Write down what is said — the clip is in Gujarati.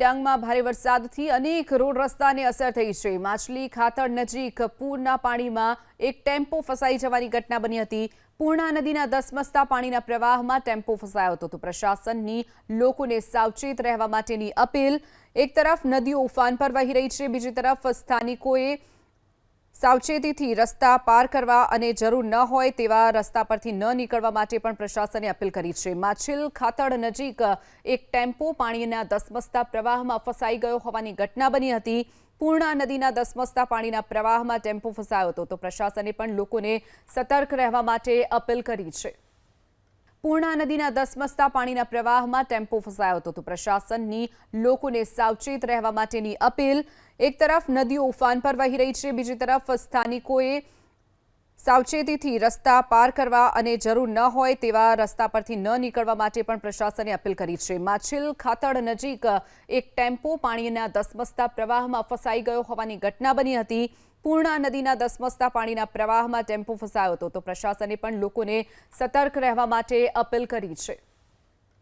ડાંગમાં ભારે વરસાદથી અનેક રોડ રસ્તાને અસર થઈ છે. માછલી ખાતર નજીક પૂરના પાણીમાં એક ટેમ્પો ફસાઈ જવાની ઘટના બની હતી. પૂર્ણા નદીના ધસમસતા પાણીના પ્રવાહમાં ટેમ્પો ફસાયો હતો. તો પ્રશાસનની લોકોને સાવચેત રહેવા માટેની અપીલ. એક તરફ નદીઓ ઉફાન પર વહી રહી છે, બીજી તરફ સ્થાનિકોએ સાવચેતીથી રસ્તા પાર કરવા અને જરૂર ન હોય તેવા રસ્તા પરથી ન નીકળવા માટે પણ પ્રશાસને અપીલ કરી છે. માછીલ ખાતડ નજીક એક ટેમ્પો પાણીના ધસમસતા પ્રવાહમાં ફસાઈ ગયો હોવાની ઘટના બની હતી. પૂર્ણા નદીના ધસમસતા પાણીના પ્રવાહમાં ટેમ્પો ફસાયો હતો. તો પ્રશાસને પણ લોકોને સતર્ક રહેવા માટે અપીલ કરી છે. પૂર્ણા નદીના દસમસ્તા પાણીના પ્રવાહમાં ટેમ્પો ફસાયો હતો તો પ્રશાસનની લોકોને સાવચેત રહેવા માટેની અપીલ. એક તરફ નદીઓ ઉફાન પર વહી રહી છે, બીજી તરફ સ્થાનિકોએ સાવચેતીથી રસ્તા પાર કરવા અને જરૂર ન હોય તેવા રસ્તા પરથી ન નીકળવા માટે પણ પ્રશાસને અપીલ કરી છે. માછીલ ખાતડ નજીક એક ટેમ્પો પાણીના ધસમસતા પ્રવાહમાં ફસાઈ ગયો હોવાની ઘટના બની હતી. પૂર્ણા નદીના ધસમસતા પાણીના પ્રવાહમાં ટેમ્પો ફસાયો હતો તો પ્રશાસને પણ લોકોને સતર્ક રહેવા માટે અપીલ કરી છે.